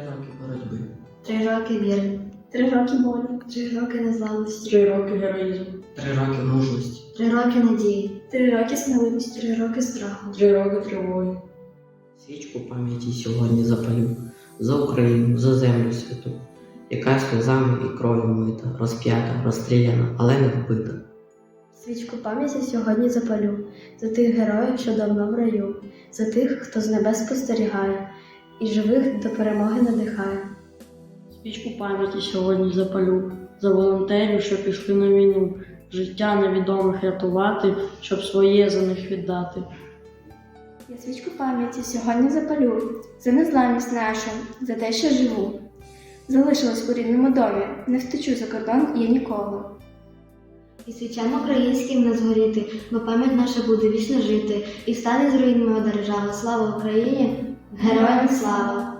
Три роки боротьби. Три роки віри. Три роки болю. Три роки незламності. Три роки героїзму. Три роки мужності. Три роки надії. Три роки сміливості. Три роки страху. Три роки тривоги. Свічку пам'яті сьогодні запалю за Україну, за землю святу, яка сльозами і кров'ю мита, розп'ята, розстріляна, але не вбита. Свічку пам'яті сьогодні запалю за тих героїв, що давно в раю, за тих, хто з небес спостерігає, і живих до перемоги надихає. Свічку пам'яті сьогодні запалю. За волонтерів, що пішли на війну. Життя невідомих рятувати, щоб своє за них віддати. Я свічку пам'яті сьогодні запалю. За незламність нашу, за те, що живу. Залишилась у рідному домі, не втечу за кордон я ніколи. І свічам українським не згоріти, бо пам'ять наша буде вічно жити, і встане з руїн моя держава. Слава Україні! Героям слава!